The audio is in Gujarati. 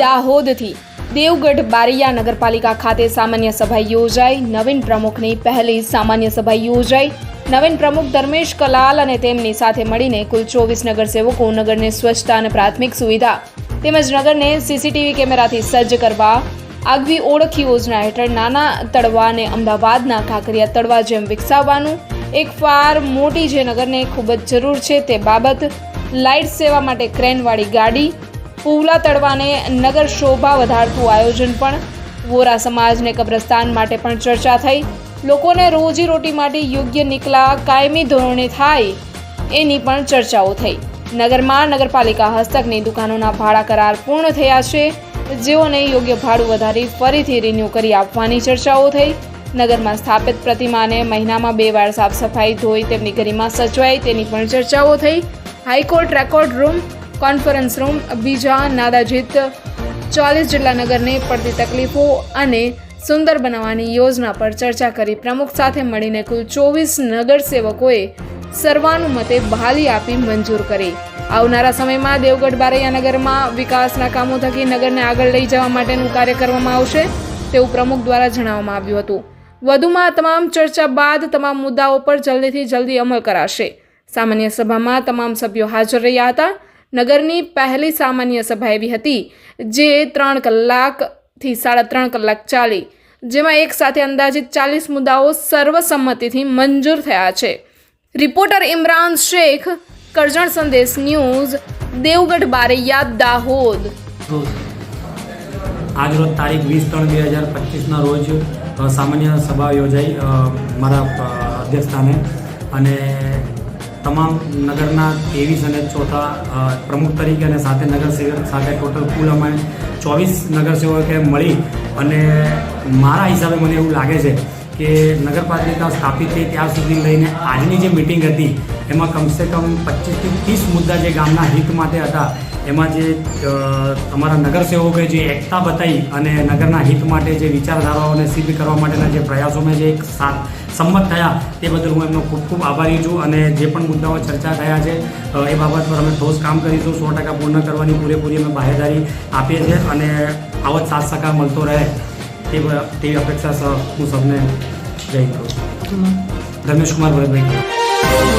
દાહોદથી દેવગઢ બારૈયા નગરપાલિકા ખાતે સામાન્ય સભા યોજાઈ. નવીન પ્રમુખની પહેલી સામાન્ય સભા યોજાઈ. નવીન પ્રમુખ ધર્મેશ કલાલ અને તેમની સાથે મળીને કુલ ચોવીસ નગરસેવકો નગરને સ્વચ્છતા અને પ્રાથમિક સુવિધા તેમજ નગરને સીસીટીવી કેમેરાથી સજ્જ કરવા આગવી ઓળખ યોજના હેઠળ નાના તળવાને અમદાવાદના કાંકરિયા તળવા જેમ વિકસાવવાનું. એક ફાર મોટી જે નગરને ખૂબ જ જરૂર છે તે બાબત લાઇટ સેવા માટે ક્રેનવાળી ગાડી પુવલા તળવાને નગર શોભા વધારતું આયોજન પણ વોરા સમાજને કબ્રસ્તાન માટે પણ ચર્ચા થઈ. લોકોને રોજીરોટી માટે યોગ્ય નિકલા કાયમી ધોરણે થાય એની પણ ચર્ચાઓ થઈ. નગરમાં નગરપાલિકા હસ્તકની દુકાનોના ભાડા કરાર પૂર્ણ થયા છે. જેઓને યોગ્ય ભાડું વધારી ફરીથી રિન્યૂ કરી આપવાની ચર્ચાઓ થઈ. નગરમાં સ્થાપિત પ્રતિમાને મહિનામાં બે વાર સાફ સફાઈ ધોઈ તેમની ગરિમા સચવાય તેની પણ ચર્ચાઓ થઈ. High court record room conference room, બીજા નાદાજીત ચાલીસ જેટલા નગરને પડતી તકલીફો અને સુંદર બનાવવાની યોજના પર ચર્ચા કરી. પ્રમુખ સાથે મળીને કુલ ચોવીસ નગરસેવકોએ સર્વાનુમતે બહાલી આપી મંજૂર કરી. આવનારા સમયમાં દેવગઢ બારૈયા નગરમાં વિકાસના કામો થકી નગરને આગળ લઈ જવા માટેનું કાર્ય કરવામાં આવશે તેવું પ્રમુખ દ્વારા જણાવવામાં આવ્યું હતું. વધુમાં તમામ ચર્ચા બાદ તમામ મુદ્દાઓ પર જલ્દીથી જલ્દી અમલ કરાશે. સામાન્ય સભામાં તમામ સભ્યો હાજર રહ્યા હતા. નગરની પહેલી સામાન્ય સભા એવી હતી, જે ત્રણ કલાકથી સાડા ત્રણ કલાક ચાલી, જેમાં એક સાથે અંદાજિત ચાલીસ મુદ્દાઓ સર્વસંમતિથી મંજૂર થયા છે. રિપોર્ટર ઇમરાન શેખ, કરજણ સંદેશ ન્યૂઝ, દેવગઢ બારૈયા, દાહોદ. આજ રોજ તારીખ વીસ ત્રણ બે હજાર પચીસના રોજ સામાન્ય સભા યોજાઈ મારા અધ્યક્ષસ્થાને અને તમામ નગરના ત્રેવીસ અને ચોથા પ્રમુખ તરીકે અને સાથે નગરસેવક સાથે ટોટલ કુલ અમે ચોવીસ નગરસેવકે મળી અને મારા હિસાબે મને એવું લાગે છે કે નગરપાલિકા સ્થાપિત થઈ ત્યાં સુધી લઈને આજની જે મિટિંગ હતી, એમાં કમસે કમ પચીસથી ત્રીસ મુદ્દા જે ગામના હિત માટે હતા એમાં જે અમારા નગરસેવકોએ જે એકતા બતાવી અને નગરના હિત માટે જે વિચારધારાઓને સિદ્ધ કરવા માટેના જે પ્રયાસોમાં જે એક સાથ સંમત થયા તે બદલ હું એમનો ખૂબ ખૂબ આભારી છું અને જે પણ મુદ્દાઓ ચર્ચા થયા છે એ બાબત પર અમે ઠોસ કામ કરીશું. સો ટકા પૂર્ણ કરવાની પૂરેપૂરી અમે બાહેદારી આપીએ છીએ અને આવો જ સાથ સહકાર મળતો રહે તે તે તેવી અપેક્ષા સહ હું સૌને જય કરું કહું છું. રમેશ કુમાર ભરતભાઈ.